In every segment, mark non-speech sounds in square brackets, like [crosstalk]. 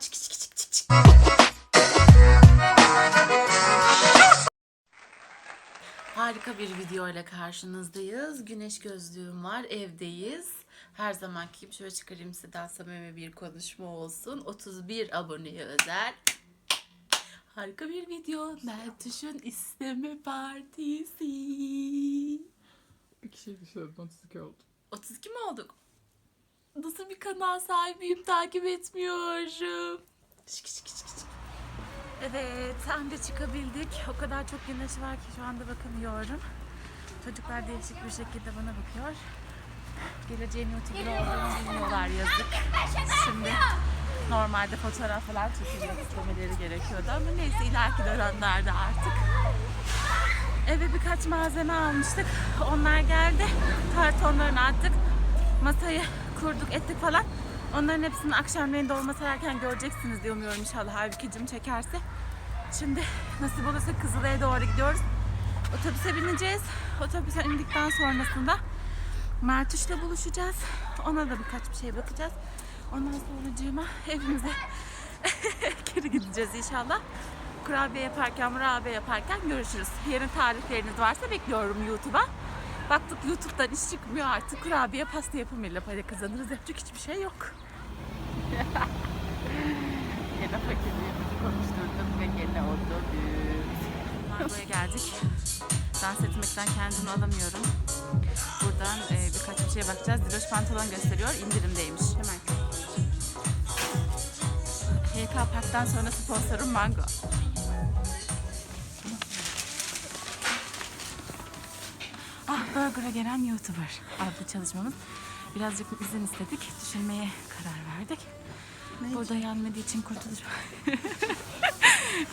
Çık çık çık çık çık. Harika bir video ile karşınızdayız. Güneş gözlüğüm var, evdeyiz. Her zamanki gibi şöyle çıkarayım size daha samimi bir konuşma olsun. 31 aboneye özel. Harika bir video. Mertüş'ün isteme partisi. Bir kişi düşürdüm 32 oldu. 32 mi olduk? Nasıl bir kanal sahibiyim takip etmiyorum. Şık şık şık şık. Evet, sen de çıkabildik. O kadar çok güneş var ki şu anda bakamıyorum. Çocuklar değişik bir şekilde bana bakıyor. Geleceğin YouTuber olduğunu bilmiyorlar yazık. Şimdi normalde fotoğraf falan çekilmek istemeleri gerekiyordu ama neyse ileriki dönemlerde artık. Eve birkaç malzeme almıştık. Onlar geldi. Kartonlarını attık. Masayı kurduk ettik falan. Onların hepsini akşamleyin dolma sararken göreceksiniz diye umuyorum inşallah Halbuki'cim çekerse. Şimdi nasip olursa Kızılay'a doğru gidiyoruz. Otobüse bineceğiz. Otobüse indikten sonrasında Mertüş'le buluşacağız. Ona da birkaç bir şey bakacağız. Ondan sonracığıma evimize [laughs] geri gideceğiz inşallah. Kurabiye yaparken, murabiye yaparken görüşürüz. Yeni tarifleriniz varsa bekliyorum YouTube'a. Baktık YouTube'dan iş çıkmıyor artık. Kurabiye pasta yapımıyla para kazanırız. Yapacak hiçbir şey yok. [laughs] Yine fakirliğimizi konuşturduk ve gene otobüs. Margo'ya geldik. Dans etmekten kendimi alamıyorum. Buradan e, birkaç bir şeye bakacağız. Diloş pantolon gösteriyor. İndirimdeymiş. Hemen. HK Park'tan sonra sponsorum Mango. Burger'a gelen YouTuber adlı çalışmamız. Birazcık izin istedik. Düşürmeye karar verdik. Burada yenmediği için kurtuluş... [laughs]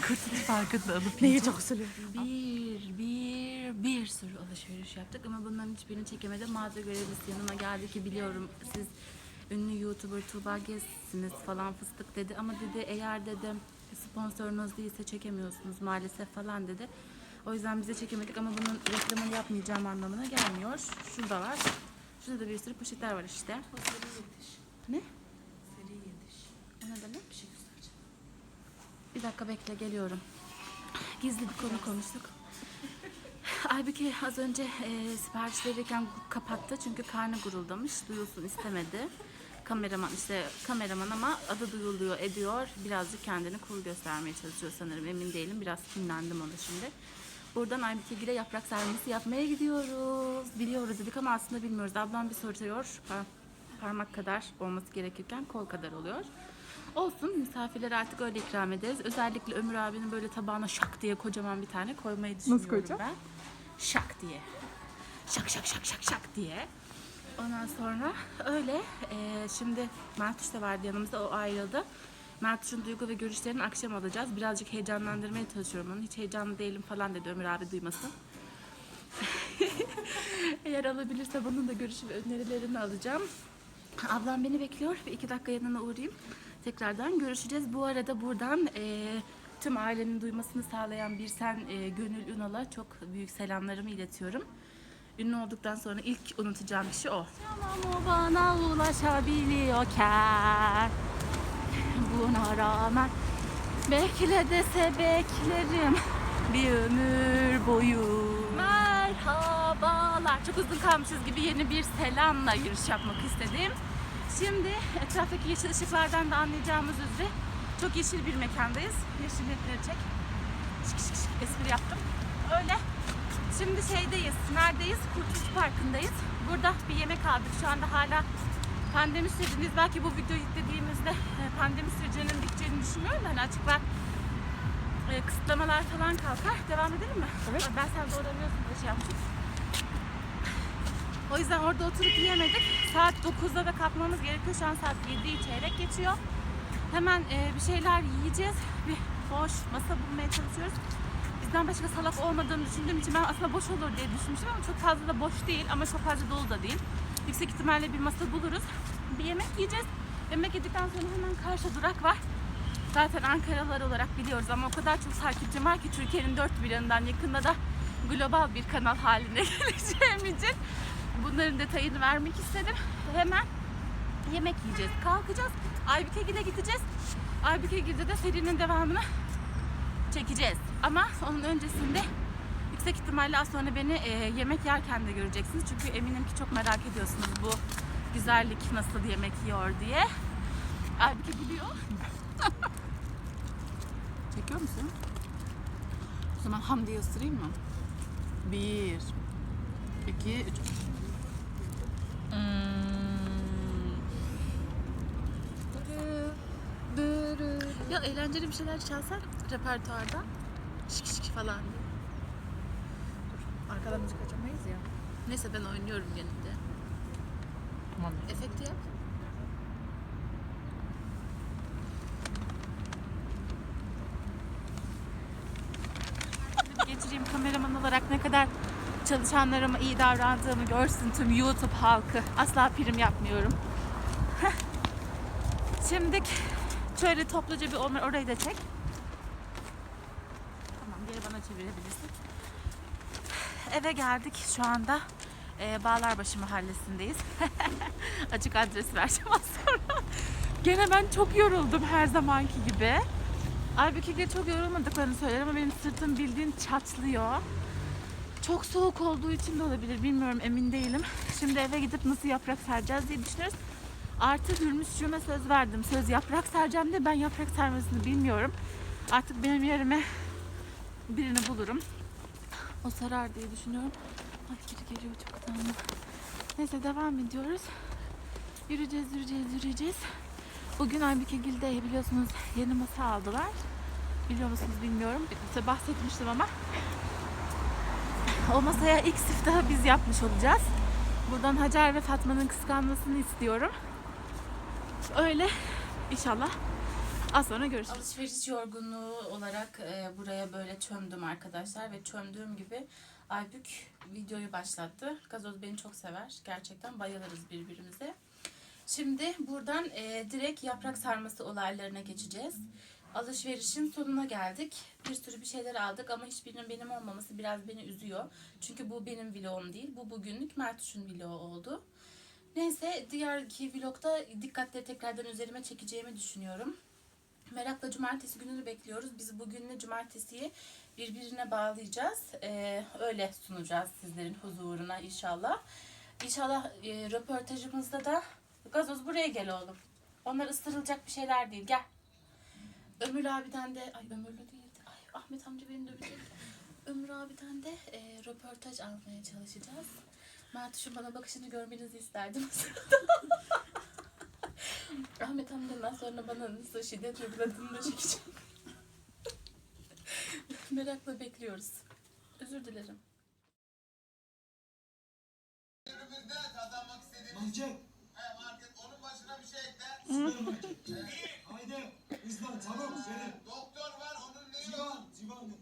kurtuluş farkını alıp Neyi çok seviyorum. bir, bir, bir sürü alışveriş yaptık ama bunların hiçbirini çekemedim. Mağaza görevlisi yanıma geldi ki biliyorum siz ünlü YouTuber Tuğba Gez'siniz falan fıstık dedi. Ama dedi eğer dedi sponsorunuz değilse çekemiyorsunuz maalesef falan dedi. O yüzden bize çekemedik ama bunun reklamını yapmayacağım anlamına gelmiyor. Şurada var. Şurada da bir sürü poşetler var işte. Ne? O ne demek? Bir şey göstereceğim. Bir dakika bekle geliyorum. Gizli bir konu konuştuk. [laughs] Aybüke az önce e, sipariş verirken kapattı çünkü karnı guruldamış. Duyulsun istemedi. Kameraman işte kameraman ama adı duyuluyor ediyor. Birazcık kendini cool göstermeye çalışıyor sanırım emin değilim. Biraz kinlendim ona şimdi. Buradan Aybüke Gül'e yaprak sarması yapmaya gidiyoruz. Biliyoruz dedik ama aslında bilmiyoruz. Ablam bir soruyor. Pa- parmak kadar olması gerekirken kol kadar oluyor. Olsun misafirlere artık öyle ikram ederiz. Özellikle Ömür abinin böyle tabağına şak diye kocaman bir tane koymayı düşünüyorum koyacağım? ben. Şak diye. Şak şak şak şak şak diye. Ondan sonra öyle. Ee, şimdi Mertuş da vardı yanımızda o ayrıldı. Mertuş'un duygu ve görüşlerini akşam alacağız. Birazcık heyecanlandırmaya çalışıyorum onu. Hiç heyecanlı değilim falan dedi Ömür abi duymasın. [laughs] Eğer alabilirse bunun da görüşü ve önerilerini alacağım. Ablam beni bekliyor ve iki dakika yanına uğrayayım. Tekrardan görüşeceğiz. Bu arada buradan e, tüm ailenin duymasını sağlayan bir sen e, Gönül Ünal'a çok büyük selamlarımı iletiyorum. Ünlü olduktan sonra ilk unutacağım kişi o. Tamam o bana ulaşabiliyorken buna rağmen bekle dese beklerim bir ömür boyu. Merhabalar. Çok uzun kalmışız gibi yeni bir selamla yürüyüş yapmak istedim. Şimdi etraftaki yeşil ışıklardan da anlayacağımız üzere çok yeşil bir mekandayız. Yeşillikleri çek. Şık şık şık espri yaptım. Öyle. Şimdi şeydeyiz. Neredeyiz? Kurtuluş Parkı'ndayız. Burada bir yemek aldık. Şu anda hala pandemi sürecindeyiz. Belki bu videoyu yüklediğimizde e, pandemi sürecinin biteceğini düşünmüyorum da hani açıklar e, kısıtlamalar falan kalkar. Devam edelim mi? Evet. Ben sen doğru anlıyorsun diye şey yapmışım. O yüzden orada oturup yiyemedik. Saat 9'da da kalkmamız gerekiyor. Şu an saat 7'yi çeyrek geçiyor. Hemen e, bir şeyler yiyeceğiz. Bir boş masa bulmaya çalışıyoruz. Bizden başka salak olmadığını düşündüğüm için ben aslında boş olur diye düşünmüştüm ama çok fazla da boş değil ama çok fazla dolu da değil. Yüksek ihtimalle bir masa buluruz. Bir yemek yiyeceğiz. Yemek yedikten sonra hemen karşı durak var. Zaten Ankaralılar olarak biliyoruz ama o kadar çok takipçim var ki Türkiye'nin dört bir yanından yakında da global bir kanal haline [laughs] geleceğim için bunların detayını vermek istedim. Hemen yemek yiyeceğiz. Kalkacağız. Aybükegil'e gideceğiz. Aybükegil'de de serinin devamını çekeceğiz. Ama onun öncesinde yüksek ihtimalle az sonra beni e, yemek yerken de göreceksiniz. Çünkü eminim ki çok merak ediyorsunuz bu güzellik nasıl yemek yiyor diye. Aybüke gidiyor. [laughs] Çekiyor musun? O zaman ham diye ısırayım mı? Bir, iki, üç. Hmm. Ya eğlenceli bir şeyler çalsak repertuarda. Şık şık falan. Arkadan müzik açamayız ya. Neyse ben oynuyorum genelde. Tamam. Efekti yap. Geçireyim kameraman olarak ne kadar çalışanlarıma iyi davrandığımı görsün tüm YouTube halkı. Asla prim yapmıyorum. Şimdi şöyle topluca bir or- orayı da çek. Tamam geri bana çevirebilirsin. Eve geldik şu anda. Ee, Bağlarbaşı mahallesindeyiz. [laughs] Açık adres vereceğim az sonra. Gene ben çok yoruldum her zamanki gibi. Halbuki de çok yorulmadıklarını söyler ama benim sırtım bildiğin çatlıyor. Çok soğuk olduğu için de olabilir bilmiyorum emin değilim. Şimdi eve gidip nasıl yaprak sereceğiz diye düşünüyoruz. Artı Hürmüzcüğüme söz verdim. Söz yaprak sereceğim de ben yaprak sermesini bilmiyorum. Artık benim yerime birini bulurum. O sarar diye düşünüyorum. Ay geri geliyor çok utandım. Neyse devam ediyoruz. Yürüyeceğiz, yürüyeceğiz, yürüyeceğiz. Bugün Aybükegil'de biliyorsunuz yeni masa aldılar. Biliyor musunuz bilmiyorum. Size bahsetmiştim ama. O masaya ilk siftahı biz yapmış olacağız. Buradan Hacer ve Fatma'nın kıskanmasını istiyorum. Öyle inşallah az sonra görüşürüz. Alışveriş yorgunluğu olarak e, buraya böyle çömdüm arkadaşlar ve çömdüğüm gibi Aybük videoyu başlattı. Gazoz beni çok sever. Gerçekten bayılırız birbirimize. Şimdi buradan e, direkt yaprak sarması olaylarına geçeceğiz. Alışverişin sonuna geldik. Bir sürü bir şeyler aldık ama hiçbirinin benim olmaması biraz beni üzüyor. Çünkü bu benim vlogum değil. Bu bugünlük Mertuş'un vlogu oldu. Neyse diğer iki vlogda dikkatleri tekrardan üzerime çekeceğimi düşünüyorum. Merakla cumartesi gününü bekliyoruz. Biz bugünle cumartesiyi birbirine bağlayacağız. Ee, öyle sunacağız sizlerin huzuruna inşallah. İnşallah e, röportajımızda da Gazoz buraya gel oğlum. Onlar ısırılacak bir şeyler değil. Gel. Ömür abiden de ay Ömürlü değildi. Ay Ahmet amca beni dövecek. Ömür abiden de e, röportaj almaya çalışacağız. Mertuş'un bana bakışını görmenizi isterdim. [laughs] Ahmet amcadan sonra bana nasıl şiddet uyguladığını da çekeceğim. Merakla bekliyoruz. Özür dilerim. Birbirimizde kazanmak istediğimiz... Bahçe! He market, onun başına bir şey ekler. Süper. Haydi, hızlan, çabuk, söyle. Doktor var, onun neyi var? Civan, civan.